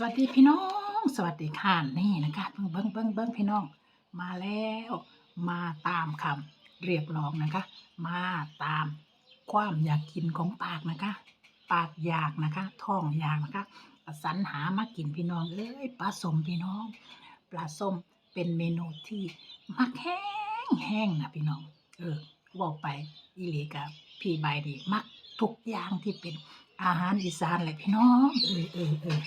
สวัสดีพี่น้อง สวัสดีค่ะนี่นะคะเบิ้งเบิ้งเบิ้งเบิ้งพี่น้อง มาแล้วมาตามคำเรียกร้องนะคะ มาตามความอยากกินของปากนะคะ ปากอยากนะคะ ท้องอยากนะคะสรรหามากินพี่น้องเอ้ยปลาส้มพี่น้อง ปลาส้มเป็นเมนูที่มักแห้งแห้งนะพี่น้อง เออบอกไปอีหลีกับพี่ใบดีมักทุกอย่างที่เป็นอาหารอีสานเลยพี่น้อง เออเออเออ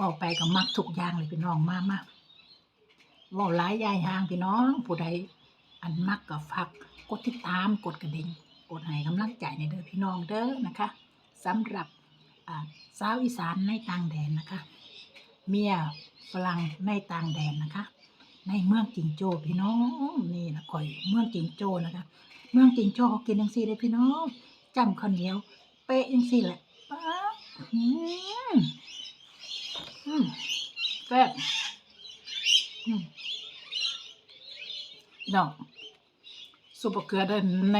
บอกไปก็มักทุกอย่างเลยพี่น้องมากมากบอกหลายยายห่างพี่น้อง ผู้ใดอันมักกับฟักกดติดตามกดกระดิ่งกดให้กำลังใจในเด้อพี่น้องเด้อนะคะสำหรับสาวอีสานในต่างแดนนะคะ เมียฝรั่งในต่างแดนนะคะ ในเมืองจิงโจ้พี่น้องนี่นะก่อยเมืองจิงโจ้นะคะ เมืองจิงโจ้เขากินยังซี่เลยพี่น้องจำข้าวเหนียว เป๊ะยังซี่แหละอืม แซ่บดอกซุปมะเขือใน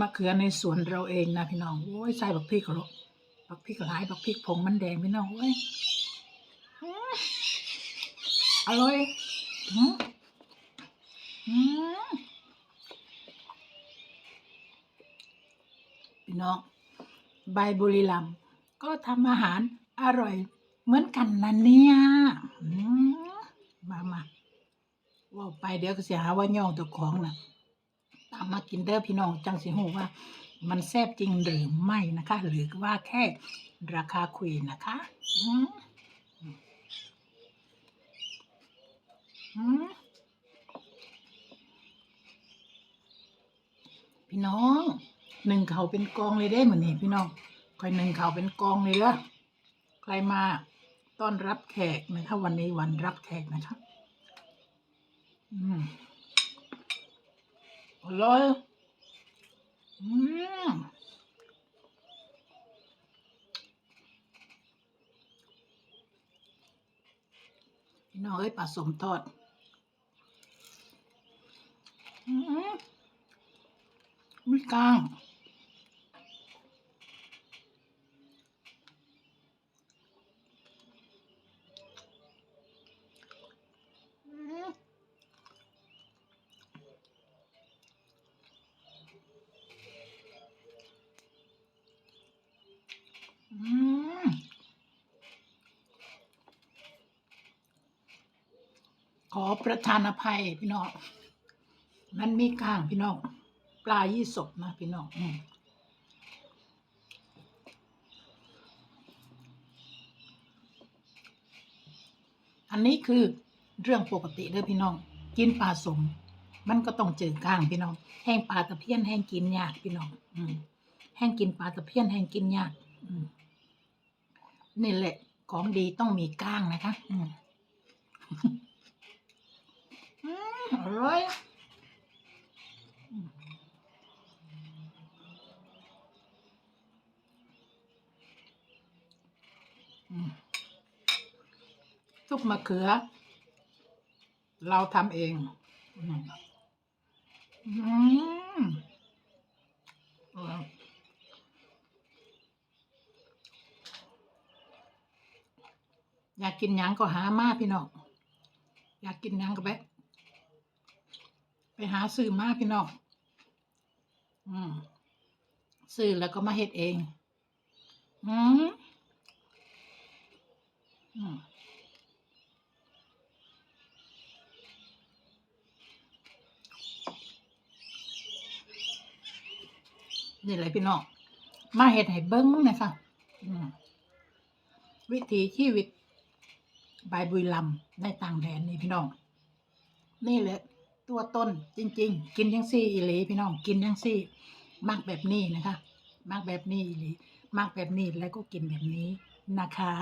มะเขือในสวนเราเองนะพี่น้องโอ้ยใส่บักพริกหรอกบักพริกหลายบักพริกผงมันแดงพี่น้องโอ้ยอร่อยอืมอืมพี่น้องใบบุรีรัมย์ก็ทำอาหารอร่อย เหมือนกันนะเนี่ยมมามาว่าไปเดี๋ยวก็เสียหาว่าย่องตัวของนะตามมากินเด้อพี่น้องจังสิหูว่า มันแซ่บจริงหรือไม่นะคะ หรือว่าแค่ราคาคุยนะคะอืมอืมพี่น้องหนึ่งเขาเป็นกองเลยได้เหมือนนี่พี่น้องคอยหนึ่งเขาเป็นกองเลยละใครมา ต้อนรับแขกนะคะ วันนี้วันรับแขกนะคะอืมอร่อยอืมน้องเอ้ยปลาสมทอดอืมมีกลาง ขอประทานอภัยพี่น้อง มันมีกลางพี่น้อง ปลายี่สกนะพี่น้องอืมอันนี้คือเรื่องปกติเด้อพี่น้อง กินปลาสม มันก็ต้องเจอกลางพี่น้อง แห้งปลาตะเพียนแห้งกินยากพี่น้อง อืมแห้งกินปลาตะเพียนแห้งกินยาก นี่แหละ ของดีต้องมีก้างนะคะอร่อยซุปมะเขือ เราทำเองอืม อยากกินหยังก็หามาพี่น้องอยากกินหยังก็ไปไปหาซื้อมาพี่น้องอืมซื้อแล้วก็มาเฮ็ดเอง อืมอืมนี่แหละพี่น้อง มาเฮ็ดให้เบิ้งนะคะวิถีชีวิต บายบุยลำในต่างแดนนี่พี่น้อง นี่แหละ ตัวต้นจริง ๆ กินยังซี่อิหลีพี่น้องกินยังซี่มากแบบนี้นะคะมากแบบนี้อิหลีมากแบบนี้แล้วก็กินแบบนี้นะคะ